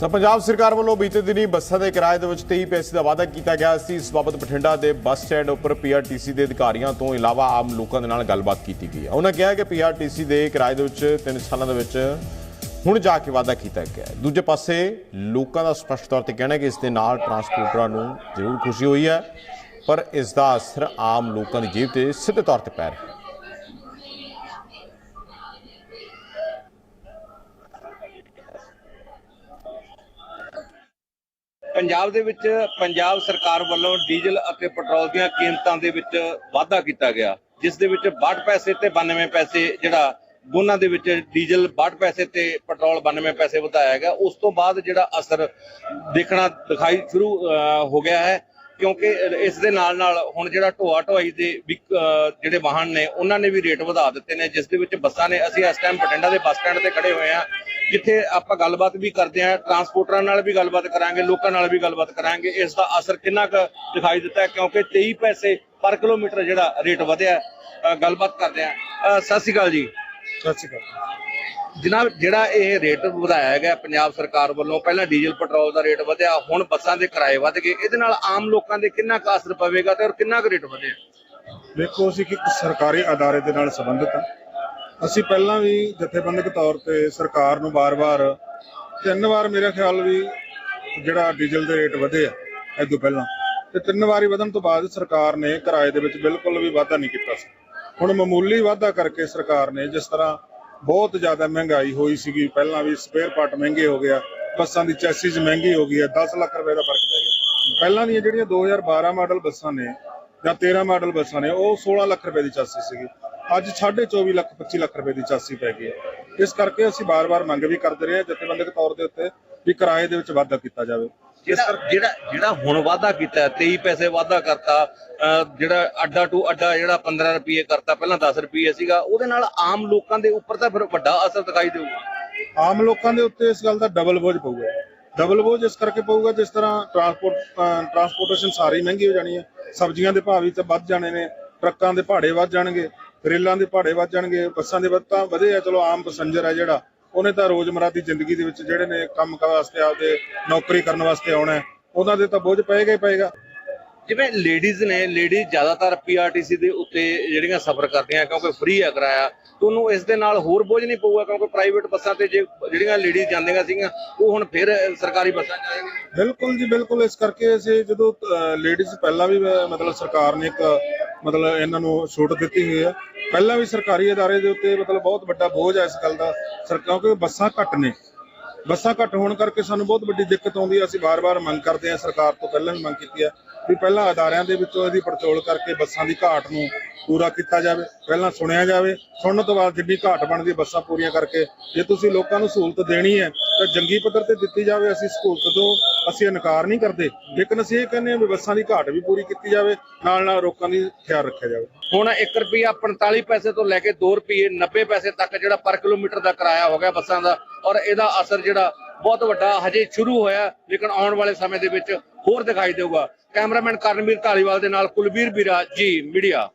ਤਾਂ ਪੰਜਾਬ ਸਰਕਾਰ ਵੱਲੋਂ ਬੀਤੇ ਦਿਨੀ ਬੱਸਾਂ ਦੇ ਕਿਰਾਏ ਦੇ ਵਿੱਚ 23 ਪੈਸੇ ਦਾ ਵਾਅਦਾ ਕੀਤਾ ਗਿਆ ਸੀ। ਇਸ ਬਾਬਤ ਬਠਿੰਡਾ ਦੇ ਬੱਸ ਸਟੈਂਡ ਉੱਪਰ ਪੀਆਰਟੀਸੀ ਦੇ ਅਧਿਕਾਰੀਆਂ ਤੋਂ ਇਲਾਵਾ ਆਮ ਲੋਕਾਂ ਦੇ ਨਾਲ ਗੱਲਬਾਤ ਕੀਤੀ ਗਈ ਹੈ। ਉਹਨਾਂ ਕਿਹਾ ਕਿ ਪੀਆਰਟੀਸੀ ਦੇ ਕਿਰਾਏ ਦੇ ਵਿੱਚ 3 ਸਾਲਾਂ ਦੇ ਵਿੱਚ ਹੁਣ ਜਾ ਕੇ ਵਾਅਦਾ ਕੀਤਾ ਗਿਆ ਦੂਜੇ ਪਾਸੇ ਲੋਕਾਂ ਦਾ ਸਪਸ਼ਟ ਤੌਰ ਤੇ ਕਹਿਣਾ ਹੈ ਕਿ ਇਸ ਦੇ ਨਾਲ ਟਰਾਂਸਪੋਰਟਰਾਂ ਨੂੰ ਜ਼ਰੂਰ ਖੁਸ਼ੀ ਹੋਈ ਹੈ, ਪਰ ਇਸ ਦਾ ਅਸਰ ਆਮ ਲੋਕਾਂ ਦੀ ਜੀਵ ਤੇ ਸਿੱਧੇ ਤੌਰ ਤੇ ਪੈ ਰਿਹਾ ਹੈ। ਪੰਜਾਬ ਦੇ ਵਿੱਚ ਪੰਜਾਬ ਸਰਕਾਰ ਵੱਲੋਂ ਡੀਜ਼ਲ ਅਤੇ ਪੈਟਰੋਲ ਦੀਆਂ ਕੀਮਤਾਂ ਦੇ ਵਿੱਚ ਵਾਧਾ ਕੀਤਾ ਗਿਆ ਜਿਸ ਦੇ ਵਿੱਚ 62 ਪੈਸੇ ਤੇ 92 ਪੈਸੇ ਜਿਹੜਾ ਦੋਨਾਂ ਦੇ ਵਿੱਚ ਡੀਜ਼ਲ 62 ਪੈਸੇ ਤੇ ਪੈਟਰੋਲ 92 ਪੈਸੇ ਵਧਾਇਆ ਗਿਆ। ਉਸ ਤੋਂ ਬਾਅਦ ਜਿਹੜਾ ਅਸਰ ਦੇਖਣਾ ਦਿਖਾਈ ਸ਼ੁਰੂ ਅਹ, ਹੋ ਗਿਆ ਹੈ। ਕਿਉਂਕਿ ਇਸ ਦੇ ਨਾਲ ਨਾਲ ਹੁਣ ਜਿਹੜਾ ਢੋਆ ਢੋਆਈ ਦੇ ਵੀ, ਜਿਹੜੇ ਵਾਹਨ ਨੇ ਉਹਨਾਂ ਨੇ ਵੀ ਰੇਟ ਵਧਾ ਦਿੱਤੇ ਨੇ ਜਿਸ ਦੇ ਵਿੱਚ ਬੱਸਾਂ ਨੇ ਅਸੀਂ ਇਸ ਟਾਈਮ ਬਠਿੰਡਾ ਦੇ ਬੱਸ ਸਟੈਂਡ ਤੇ ਖੜੇ ਹੋਏ ਹਾਂ ਜਿੱਥੇ ਆਪਾਂ ਗੱਲਬਾਤ ਵੀ ਕਰਦੇ ਹਾਂ ਟਰਾਂਸਪੋਰਟਰਾਂ ਨਾਲ ਵੀ ਗੱਲਬਾਤ ਕਰਾਂਗੇ ਲੋਕਾਂ ਨਾਲ ਵੀ ਗੱਲਬਾਤ ਕਰਾਂਗੇ ਇਸ ਦਾ ਅਸਰ ਕਿੰਨਾ ਕੁ ਦਿਖਾਈ ਦਿੱਤਾ ਕਿਉਂਕਿ 23 ਪੈਸੇ ਪਰ ਕਿਲੋਮੀਟਰ ਜਿਹੜਾ ਰੇਟ ਵਧਿਆ ਗੱਲਬਾਤ ਕਰਦੇ ਹਾਂ। ਸਤਿ ਸ਼੍ਰੀ ਅਕਾਲ ਜੀ। ਸਤਿ ਸ਼੍ਰੀ ਅਕਾਲ। ਜਨਾਬ ਜਿਹੜਾ ਇਹ ਰੇਟ ਵਧਾਇਆ ਗਿਆ ਪੰਜਾਬ ਸਰਕਾਰ ਵੱਲੋਂ, ਪਹਿਲਾਂ ਡੀਜ਼ਲ, ਪੈਟਰੋਲ ਦਾ ਰੇਟ ਵਧਿਆ, ਹੁਣ ਬੱਸਾਂ ਦੇ ਕਿਰਾਏ ਵਧ ਗਏ। ਇਹਦੇ ਨਾਲ ਆਮ ਲੋਕਾਂ ਦੇ ਕਿੰਨਾ ਕੁ ਅਸਰ ਪਵੇਗਾ ਤੇ ਔਰ ਕਿੰਨਾ ਕੁ ਰੇਟ ਵਧਿਆ? ਦੇਖੋ ਅਸੀਂ ਕਿ ਸਰਕਾਰੀ ਅਦਾਰੇ ਦੇ ਨਾਲ ਸੰਬੰਧਿਤ ਹਾਂ। ਅਸੀਂ ਪਹਿਲਾਂ ਵੀ ਜਥੇਬੰਦਕ ਤੌਰ ਤੇ ਸਰਕਾਰ ਨੂੰ ਬਾਰ-ਬਾਰ ਤਿੰਨ ਵਾਰ ਮੇਰਾ ਖਿਆਲ ਵੀ ਜਿਹੜਾ ਡੀਜ਼ਲ ਦੇ ਰੇਟ ਵਧੇ ਆ ਇਹ ਤੋਂ ਪਹਿਲਾਂ, ਤੇ ਤਿੰਨ ਵਾਰੀ ਵਧਣ ਤੋਂ ਬਾਅਦ ਸਰਕਾਰ ਨੇ ਕਿਰਾਏ ਦੇ ਵਿੱਚ ਬਿਲਕੁਲ ਵੀ ਵਾਧਾ ਨਹੀਂ ਕੀਤਾ ਸੀ। ਹੁਣ ਮਾਮੂਲੀ ਵਾਧਾ ਕਰਕੇ ਸਰਕਾਰ ਨੇ ਜਿਸ ਤਰ੍ਹਾਂ ਬਹੁਤ ਜ਼ਿਆਦਾ ਮਹਿੰਗਾਈ ਹੋਈ ਸੀਗੀ। ਪਹਿਲਾਂ ਵੀ ਸਪੇਅਰ ਪਾਰਟ ਮਹਿੰਗੇ ਹੋ ਗਿਆ ਬੱਸਾਂ ਦੀ ਚੈਸਿਸ ਮਹਿੰਗੀ ਹੋ ਗਈ ਹੈ 10 ਲੱਖ ਰੁਪਏ ਦਾ ਫ਼ਰਕ ਪੈ ਗਿਆ। ਪਹਿਲਾਂ ਦੀਆਂ ਜਿਹੜੀਆਂ 2012 ਮਾਡਲ ਬੱਸਾਂ ਨੇ ਜਾਂ 13 ਮਾਡਲ ਬੱਸਾਂ ਨੇ, ਉਹ 16 ਲੱਖ ਰੁਪਏ ਦੀ ਚਾਸੀ ਸੀਗੀ। ਅੱਜ 24 ਲੱਖ 25 ਲੱਖ ਰੁਪਏ ਦੀ ਚਾਸੀ ਪੈ ਗਈ ਹੈ ਇਸ ਕਰਕੇ ਅਸੀਂ ਬਾਰ-ਬਾਰ ਮੰਗ ਵੀ ਕਰਦੇ ਰਹੇ ਹਾਂ ਜਥੇਬੰਦਕ ਤੌਰ ਦੇ ਉੱਤੇ ਵੀ ਕਿਰਾਏ ਦੇ ਵਿੱਚ ਵਾਧਾ ਕੀਤਾ ਜਾਵੇ। ਜਿਹੜਾ ਜਿਹੜਾ ਜਿਹੜਾ ਹੁਣ ਵਾਧਾ ਕੀਤਾ 23 ਪੈਸੇ ਵਾਧਾ ਕਰਤਾ ਜਿਹੜਾ ਅੱਡਾ ਟੂ ਅੱਡਾ ਜਿਹੜਾ 15 ਰੁਪਏ ਕਰਤਾ, ਪਹਿਲਾਂ 10 ਰੁਪਏ ਸੀਗਾ, ਉਹਦੇ ਨਾਲ ਆਮ ਲੋਕਾਂ ਦੇ ਉੱਪਰ ਤਾਂ ਫਿਰ ਵੱਡਾ ਅਸਰ ਦਿਖਾਈ ਦੇਊਗਾ। ਆਮ ਲੋਕਾਂ ਦੇ ਉੱਤੇ ਇਸ ਗੱਲ ਦਾ ਡਬਲ ਬੋਝ ਪਊਗਾ। ਡਬਲ ਬੋਝ ਇਸ ਕਰਕੇ ਪਊਗਾ, ਜਿਸ ਤਰ੍ਹਾਂ ਟਰਾਂਸਪੋਰਟ ਟਰਾਂਸਪੋਰਟੇਸ਼ਨ ਸਾਰੀ ਮਹਿੰਗੀ ਹੋ ਜਾਣੀ ਹੈ, ਸਬਜ਼ੀਆਂ ਦੇ ਭਾਅ ਵੀ ਤਾਂ ਵੱਧ ਜਾਣੇ ਨੇ, ਟਰੱਕਾਂ ਦੇ ਭਾੜੇ ਵੱਧ ਜਾਣਗੇ, ਰੇਲਾਂ ਦੇ ਭਾੜੇ ਵੱਧ ਜਾਣਗੇ, ਬੱਸਾਂ ਦੇ ਵੱਧ ਤਾਂ ਵਧੇ ਆ, ਚਲੋ ਆਮ ਪੈਸੰਜਰ ਆ ਜਿਹੜਾ ਉਹਨੇ ਤਾਂ ਰੋਜ਼ਮਰਾ ਦੀ ਜ਼ਿੰਦਗੀ ਦੇ ਵਿੱਚ ਜਿਹੜੇ ਨੇ ਕੰਮ ਕਰ ਵਾਸਤੇ ਆਪਦੇ ਨੌਕਰੀ ਕਰਨ ਵਾਸਤੇ ਆਉਣਾ ਉਹਨਾਂ ਦੇ ਤਾਂ ਬੋਝ ਪਏਗਾ ਹੀ ਪਏਗਾ। ਜਿਵੇਂ ਲੇਡੀਜ਼ ਨੇ ਲੇਡੀਜ਼ ਜ਼ਿਆਦਾਤਰ ਪੀਆਰਟੀਸੀ ਦੇ ਉੱਤੇ ਜਿਹੜੀਆਂ ਸਫ਼ਰ ਕਰਦੀਆਂ ਕਿਉਂਕਿ ਫ੍ਰੀ ਹੈ ਕਿਰਾਇਆ ਤੁਹਾਨੂੰ ਇਸ ਦੇ ਨਾਲ ਹੋਰ ਬੋਝ ਨਹੀਂ ਪਊਗਾ ਕਿਉਂਕਿ ਪ੍ਰਾਈਵੇਟ ਬੱਸਾਂ ਤੇ ਜੇ ਜਿਹੜੀਆਂ ਲੇਡੀਜ਼ ਜਾਂਦੀਆਂ ਸੀਗੀਆਂ ਉਹ ਹੁਣ ਫਿਰ ਸਰਕਾਰੀ ਬੱਸਾਂ ਆਏਗੀਆਂ ਬਿਲਕੁਲ ਜੀ ਬਿਲਕੁਲ ਇਸ ਕਰਕੇ ਅਸੀਂ ਜਦੋਂ ਲੇਡੀਜ਼ ਪਹਿਲਾਂ ਵੀ ਮਤਲਬ ਸਰਕਾਰ ਨੇ ਇੱਕ ਮਤਲਬ ਇਹਨਾਂ ਨੂੰ ਛੂਟ ਦਿੱਤੀ ਹੋਈ ਹੈ ਪਹਿਲਾਂ ਵੀ ਸਰਕਾਰੀ ਅਦਾਰੇ ਦੇ ਉੱਤੇ ਮਤਲਬ ਬਹੁਤ ਵੱਡਾ ਬੋਝ ਹੈ ਇਸ ਗੱਲ ਦਾ। ਸਰ, ਕਿਉਂਕਿ ਬੱਸਾਂ ਘੱਟ ਨੇ। ਬੱਸਾਂ ਘੱਟ ਹੋਣ ਕਰਕੇ ਸਾਨੂੰ ਬਹੁਤ ਵੱਡੀ ਦਿੱਕਤ ਆਉਂਦੀ ਹੈ। ਅਸੀਂ ਵਾਰ-ਵਾਰ ਮੰਗ ਕਰਦੇ ਹਾਂ, ਸਰਕਾਰ ਤੋਂ ਪਹਿਲਾਂ ਵੀ ਮੰਗ ਕੀਤੀ ਹੈ ਵੀ ਪਹਿਲਾਂ ਅਦਾਰਿਆਂ ਦੇ ਵਿੱਚੋਂ ਇਹਦੀ ਪੜਚੋਲ ਕਰਕੇ ਬੱਸਾਂ ਦੀ ਘਾਟ ਨੂੰ ਪੂਰਾ ਕੀਤਾ ਜਾਵੇ। ਪਹਿਲਾਂ ਸੁਣਿਆ ਜਾਵੇ। ਸੁਣਨ ਤੋਂ ਬਾਅਦ ਜਿੰਨੀ ਘਾਟ ਬਣਦੀ ਬੱਸਾਂ ਪੂਰੀਆਂ ਕਰਕੇ। ਜੇ ਤੁਸੀਂ ਲੋਕਾਂ ਨੂੰ ਸਹੂਲਤ ਦੇਣੀ ਹੈ ਜੰਗੀ ਪੱਧਰ ਤੇ ਦਿੱਤੀ ਜਾਵੇ ਅਸੀਂ ਸਹੂਲਤ ਤੋਂ, ਅਸੀਂ ਇਨਕਾਰ ਨਹੀਂ ਕਰਦੇ। ਲੇਕਿਨ ਅਸੀਂ ਇਹ ਕਹਿੰਦੇ ਹਾਂ ਵੀ ਬੱਸਾਂ ਦੀ ਘਾਟ ਵੀ ਪੂਰੀ ਕੀਤੀ ਜਾਵੇ, ਨਾਲ ਨਾਲ ਲੋਕਾਂ ਦੀ ਖਿਆਲ ਰੱਖਿਆ ਜਾਵੇ। ਹੁਣ 1 ਰੁਪਿਆ 45 ਪੈਸੇ ਤੋਂ ਲੈ ਕੇ 2 ਰੁਪਏ 90 ਪੈਸੇ ਤੱਕ ਜਿਹੜਾ ਪਰ ਕਿਲੋਮੀਟਰ ਦਾ ਕਿਰਾਇਆ ਹੋ ਗਿਆ ਬੱਸਾਂ ਦਾ, ਔਰ ਇਹਦਾ ਅਸਰ ਜਿਹੜਾ ਬਹੁਤ ਵੱਡਾ ਹਜੇ ਸ਼ੁਰੂ ਹੋਇਆ, ਲੇਕਿਨ ਆਉਣ ਵਾਲੇ ਸਮੇਂ ਦੇ ਵਿੱਚ ਹੋਰ ਦਿਖਾਈ ਦੇਊਗਾ। ਕੈਮਰਾਮੈਨ ਕਰਨਵੀਰ ਢਾਲੀਵਾਲ ਦੇ ਨਾਲ ਕੁਲਵੀਰ ਵੀਰਾ ਜੀ ਮੀਡੀਆ।